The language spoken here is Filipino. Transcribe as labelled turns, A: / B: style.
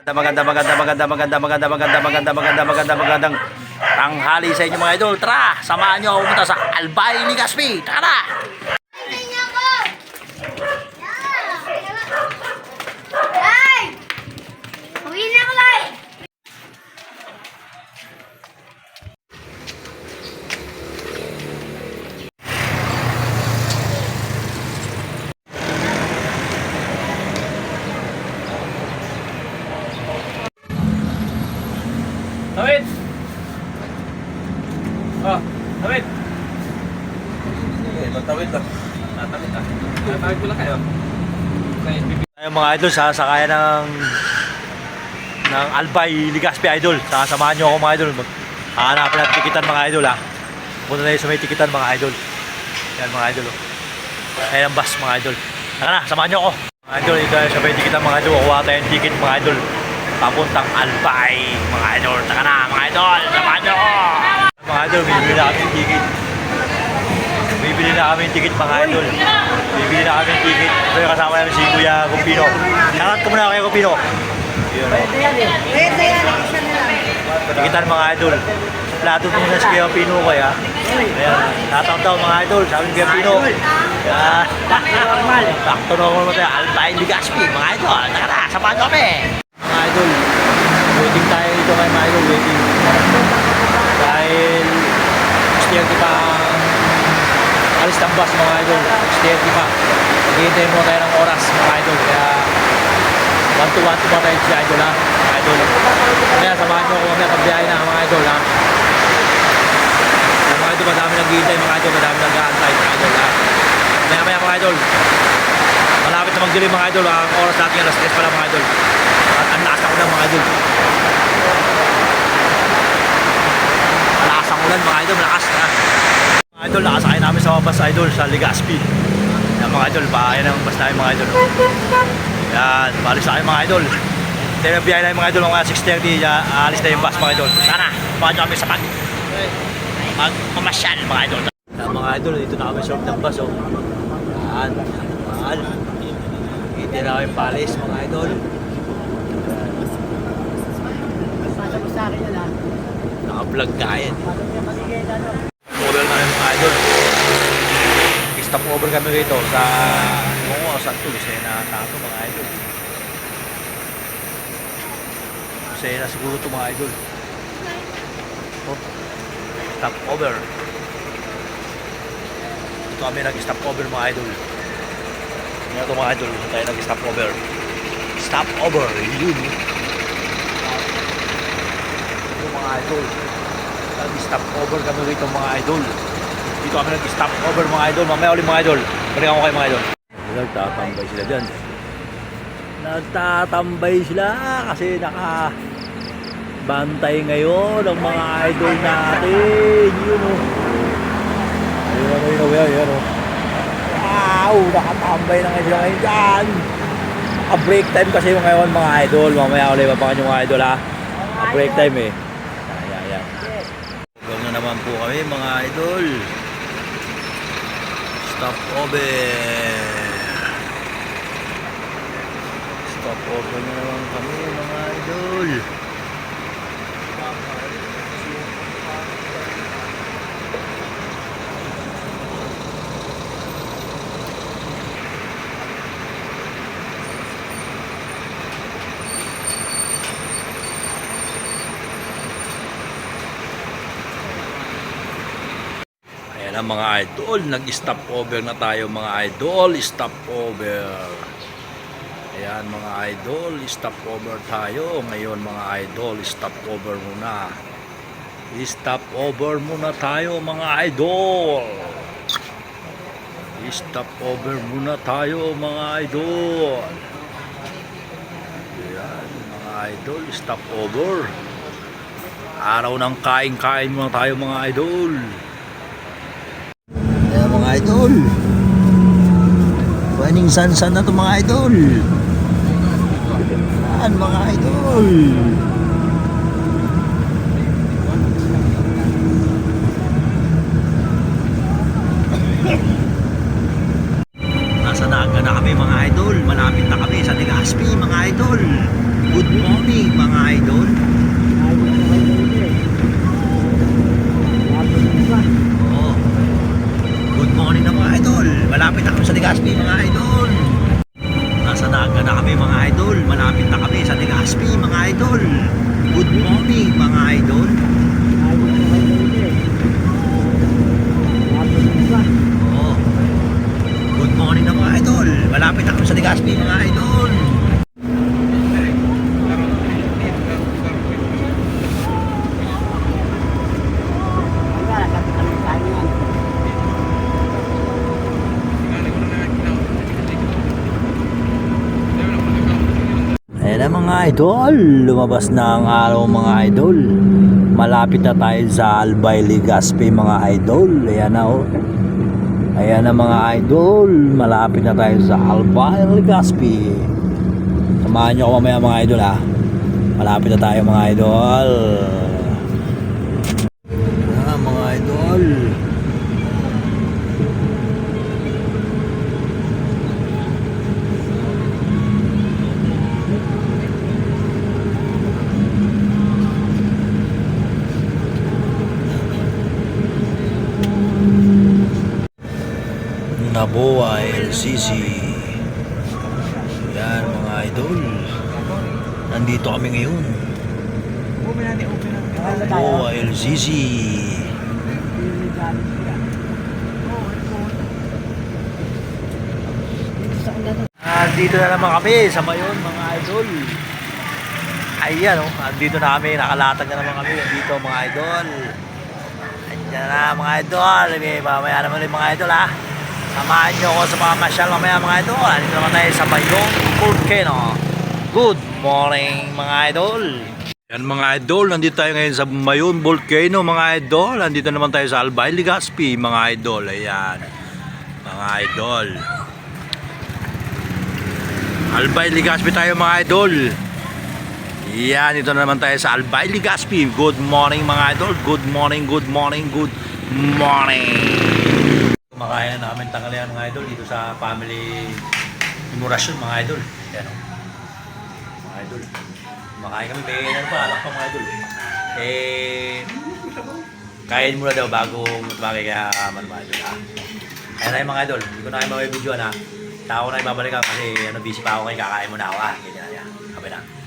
A: Maganda, maganda, maganda, maganda, maganda, maganda, maganda, maganda, maganda, magandang tanghali sa inyo mga idol. Tara, samahan nyo ako pumunta sa Albay ni Gaspi. Tara na!
B: Ay! Uwi na ako, Lai!
C: Tawid! Oh, tawid! Eh, matawid lang. Tatawid lang. Tatawid ko lang kayo. Okay, bibi-
A: Tayo mga idol, sasakayan ng ng Albay Ligaspi idol. Sasamahan nyo ako mga idol. Hahanapin natin tikitan mga idol ha. Punta tayo sa may tikitan mga idol. Yan mga idol. Oh. Ayan ang bus mga idol. Tara na, samahan nyo ako. Mga idol, ito tayo sa tikitan mga idol. Kukuha tayo ng ticket mga idol. Papuntang Albay mga idol. Tara na mga idol, samahan nyo ako. Mga idol, bibili na kami ticket. Bibili na kami ticket mga idol. Bibili na kami ticket. Ito yung kasama namin si Kuya Gumpino. Shoutout ko muna kay Gumpino. Yun. Tikitan mga idol. Plato muna si Kuya Pino ko ya. Ayan. Shoutout daw mga idol. Sabi ni Kuya Pino. Yan. Normal. Sakto na ako tayo. Alpine Ligaspi mga idol. Tara na, samahan kami. Mga idol. Waiting tayo dito kay mga idol. Waiting. Dahil gusto yung pa alis ng bus mga idol. Steady pa. Naghihintay mo tayo ng oras mga idol. Kaya one to one to pa tayo si idol ha. Mga idol. Kaya samahan nyo ako mamaya pagbiyahe na mga idol ha. Kaya, mga idol, madami naghihintay mga idol. Madami nag-aantay mga idol ha. Maya maya mga idol. Malapit na magdilim mga idol. Ang oras natin alas 3 pala mga idol. At ang lakas ako ng mga idol. Malakas ang ulan mga idol. Malakas ha. Idol, nakasakay namin sa bus idol sa Legazpi. Yan mga idol, bahay ng bus namin mga idol. Yan, balik sa akin mga idol. Tayo na biyahe namin mga idol, mga 6.30, ya, aalis na yung bus mga idol. Sana, mga kami sa pag magpamasyal mga idol. Yan mga idol, dito na kami loob ng bus. Oh. Yan, mahal. Hindi na kami palis mga idol. Naka-vlog ka yan. Over na yung mga idol. Stop over kami rito sa ano sa eh na tato mga idol. Kasi na siguro ito mga idol. Oh. Stop over. Ito kami nag-stop over mga idol. Yan ito mga idol. Ito tayo nag-stop over. Stop over. Yun. Ito mga idol. Nag-stop over kami rito mga idol. Dito kami nag-stop over mga idol. Mamaya ulit mga idol. Balikan ko kayo mga idol. Nagtatambay sila dyan. Nagtatambay sila kasi naka bantay ngayon ang mga idol natin. Yun o. Ayun o, yun o, yun o, yun o. Wow! Nakatambay na ngayon sila ngayon dyan. A-break time kasi yung ngayon mga idol. Mamaya ulit papakan yung mga idol ha. A-break time eh. Ayan, ayan. Huwag na naman po kami mga idol. Stop over. Stop over na naman kami mga idol. Ang mga idol, nag-stop over na tayo mga idol, stop over. Ayan mga idol, stop over tayo. Ngayon mga idol, stop over muna. Stop over muna tayo mga idol. Stop over muna tayo mga idol. Ayan mga idol, stop over. Araw ng kain-kain muna tayo mga idol. Mga idol. Pwedeng san-san na to mga idol. Yan mga idol. Nasa Naga na kami mga idol. Malapit na kami sa Legazpi mga idol. Good morning. morning mga idol. Oo. Good morning na mga idol. Malapit na kami sa Legazpi mga idol. Nasa Naga na kami mga idol. Malapit na kami sa Legazpi mga idol. Good morning mga idol. Oo. Good morning na mga idol. Malapit na kami sa Legazpi mga idol. Ayan na mga idol, lumabas na ang araw mga idol. Malapit na tayo sa Albay Legazpi mga idol. Ayan na oh. Ayan na mga idol, malapit na tayo sa Albay Legazpi. Samahan nyo ako mamaya mga idol ha. Malapit na tayo mga idol. Ah, mga idol. Naboa LCC. Yan mga idol. Nandito kami ngayon. Naboa LCC. Nandito na naman kami sa Mayon mga idol. Ayan oh, nandito na kami, nakalatag na naman kami dito mga idol. Andiyan na mga idol, may mamaya naman ulit mga idol ha. Samahan nyo ako sa mga masyal mamaya mga idol. Andito naman tayo sa Mayong Volcano. Good morning mga idol. Yan mga idol, nandito tayo ngayon sa Mayon Volcano mga idol. Nandito naman tayo sa Albay Legazpi mga idol. Ayan. Mga idol. Albay Legazpi tayo mga idol. Yan, ito na naman tayo sa Albay Legazpi. Good morning mga idol. Good morning, good morning, good morning. Kumakain na namin tanghalian mga idol dito sa family memorasyon mga idol. Yan o. Mga idol. Kumakain kami. May ano pa, alak pa mga idol. Eh, kain muna daw bago tumagay kaya man mga idol. Ha? Ayan na mga idol. Hindi ko na kayo mawibidyoan ha. Tao na ibabalik ako kasi ano, busy pa ako kay kakain muna ako ha. Ganyan na yan. Kape na.